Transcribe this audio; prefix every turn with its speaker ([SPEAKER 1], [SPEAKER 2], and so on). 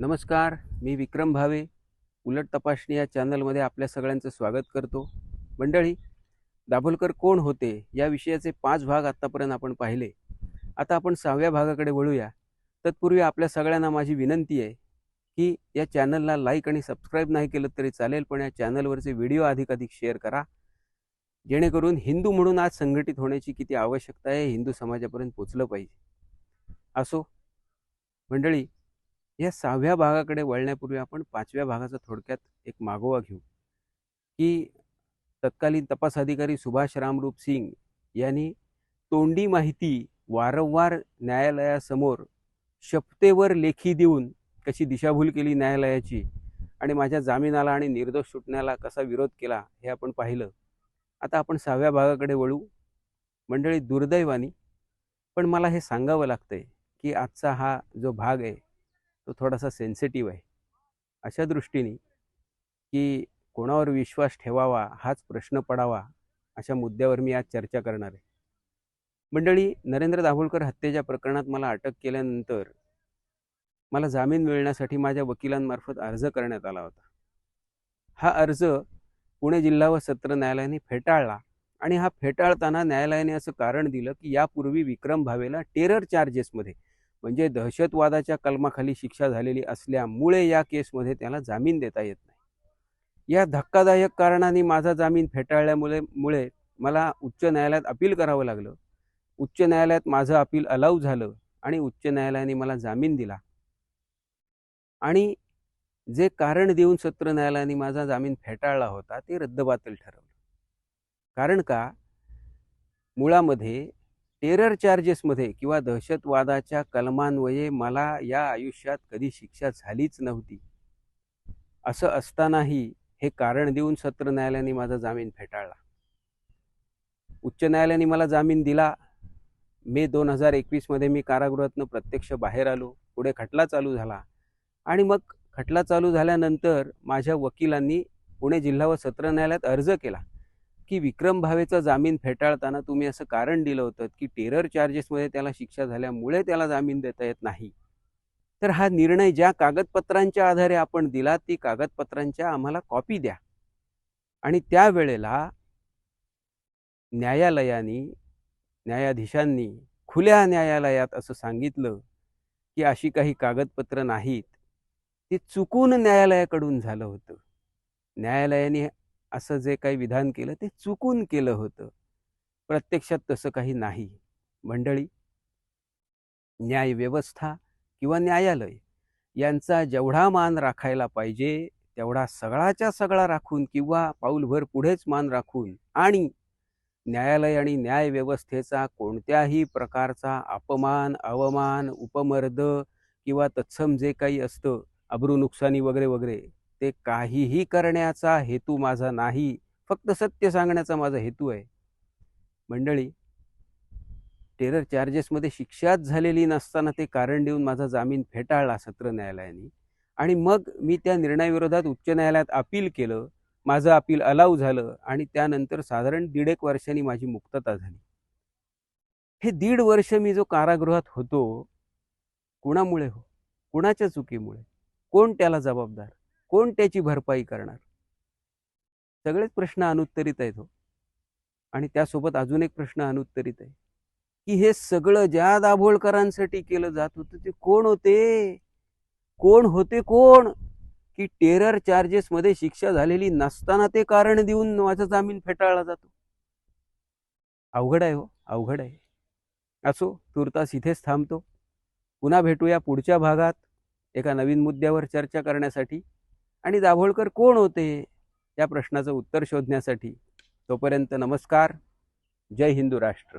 [SPEAKER 1] नमस्कार मी विक्रम भावे. उलट तपासणी या चॅनलमध्ये आपल्या सगळ्यांचं स्वागत करतो. मंडळी दाभोलकर कोण होते या विषयाचे पाच भाग आत्तापर्यंत आपण पाहिले. आता आपण सहाव्या भागाकडे वळूया. तत्पूर्वी आपल्या सगळ्यांना माझी विनंती आहे की या चॅनलला लाईक आणि सबस्क्राईब नाही केलं तरी चालेल पण या चॅनलवरचे व्हिडिओ अधिकाधिक शेअर करा. जेणेकरून हिंदू म्हणून आज संघटित होण्याची किती आवश्यकता आहे हिंदू समाजापर्यंत पोचलं पाहिजे. असो. मंडळी या सहाव्या भागाकडे वळण्यापूर्वी आपण पाचव्या भागाचा थोडक्यात एक मागोवा घेऊ. की तत्कालीन तपास अधिकारी सुभाष रामरूप सिंग यांनी तोंडी माहिती वारंवार न्यायालयासमोर शपथेवर लेखी देऊन कशी दिशाभूल केली न्यायालयाची आणि माझ्या जामिनाला आणि निर्दोष सुटण्याला कसा विरोध केला हे आपण पाहिलं. आता आपण सहाव्या भागाकडे वळू. मंडळी दुर्दैवानी. पण मला हे सांगावं लागतंय की आजचा हा जो भाग आहे तो थोडासा सेन्सिटिव्ह आहे. अशा दृष्टीने की कोणावर विश्वास ठेवावा हाच प्रश्न पडावा अशा मुद्द्यावर मी आज चर्चा करणार आहे. मंडळी नरेंद्र दाभोलकर हत्येच्या प्रकरणात मला अटक केल्यानंतर मला जामीन मिळण्यासाठी माझ्या वकिलांमार्फत अर्ज करण्यात आला होता. हा अर्ज पुणे जिल्हा व सत्र न्यायालयाने फेटाळला आणि हा फेटाळताना न्यायालयाने असं कारण दिलं की यापूर्वी विक्रम भावेला टेरर चार्जेसमध्ये म्हणजे दहशतवादाच्या कलमाखाली शिक्षा झालेली असल्यामुळे या केसमध्ये त्याला जामीन देता येत नाही. या धक्कादायक कारणाने माझा जामीन फेटाळल्यामुळे मुळे मला उच्च न्यायालयात अपील करावं लागलं. उच्च न्यायालयात माझं अपील अलाव झालं आणि उच्च न्यायालयाने मला जामीन दिला. आणि जे कारण देऊन सत्र न्यायालयाने माझा जामीन फेटाळला होता ते रद्दबातल ठरवलं. कारण का? मुळामध्ये टेरर चार्जेसमध्ये किंवा दहशतवादाच्या कलमान्वये मला या आयुष्यात कधी शिक्षा झालीच नव्हती. असं असतानाही हे कारण देऊन सत्र न्यायालयाने माझा जामीन फेटाळला. उच्च न्यायालयाने मला जामीन दिला. मे दोन हजार एकवीसमध्ये मी कारागृहातनं प्रत्यक्ष बाहेर आलो. पुढे खटला चालू झाला. आणि मग खटला चालू झाल्यानंतर माझ्या वकिलांनी पुणे जिल्हा व सत्र न्यायालयात अर्ज केला. की विक्रम भावेचा जामीन फेटाळताना तुम्ही असं कारण दिलं होतं की टेरर चार्जेसमध्ये त्याला शिक्षा झाल्यामुळे त्याला जामीन देता येत नाही. तर हा निर्णय ज्या कागदपत्रांच्या आधारे आपण दिला ती कागदपत्रांच्या आम्हाला कॉपी द्या. आणि त्यावेळेला न्यायालयाने न्यायाधीशांनी खुल्या न्यायालयात असं सांगितलं की अशी काही कागदपत्र नाहीत ते चुकून न्यायालयाकडून झालं होतं. न्यायालयाने असं जे काही विधान केलं ते चुकून केलं होतं. प्रत्यक्षात तसं काही नाही. मंडळी न्यायव्यवस्था किंवा न्यायालय यांचा जेवढा मान राखायला पाहिजे तेवढा सगळाच्या सगळा राखून किंवा पाऊलभर पुढेच मान राखून आणि न्यायालय आणि न्यायव्यवस्थेचा कोणत्याही प्रकारचा अपमान अवमान उपमर्द किंवा तत्सम जे काही असतं अब्रू नुकसानी वगैरे वगैरे ते काहीही करण्याचा हेतू माझा नाही फक्त सत्य सांगण्याचा माझा हेतू आहे. मंडळी टेरर चार्जेसमध्ये शिक्षाच झालेली नसताना ते कारण देऊन माझा जामीन फेटाळला सत्र न्यायालयाने. आणि मग मी त्या निर्णयाविरोधात उच्च न्यायालयात अपील केलं माझं अपील अलाव झालं आणि त्यानंतर साधारण दीड एक वर्षांनी माझी मुक्तता झाली. हे दीड वर्ष मी जो कारागृहात होतो कुणामुळे हो? कुणाच्या चुकीमुळे? कोण त्याला जबाबदार? कोण त्याची भरपाई करणार? सगळेच प्रश्न अनुत्तरित आहेत हो. आणि त्यासोबत अजून एक प्रश्न अनुत्तरित आहे. की हे सगळं ज्या दाभोळकरांसाठी केलं जात होतं ते कोण होते? कोण होते कोण? की टेरर चार्जेसमध्ये शिक्षा झालेली नसताना ते कारण देऊन माझा जामीन फेटाळला जातो? अवघड आहे हो अवघड आहे. असो तुर्तास इथेच थांबतो. पुन्हा भेटूया पुढच्या भागात एका नवीन मुद्द्यावर चर्चा करण्यासाठी. आणि दाभोळकर कोण होते या प्रश्नाचं उत्तर शोधण्यासाठी तोपर्यंत नमस्कार. जय हिंदू राष्ट्र.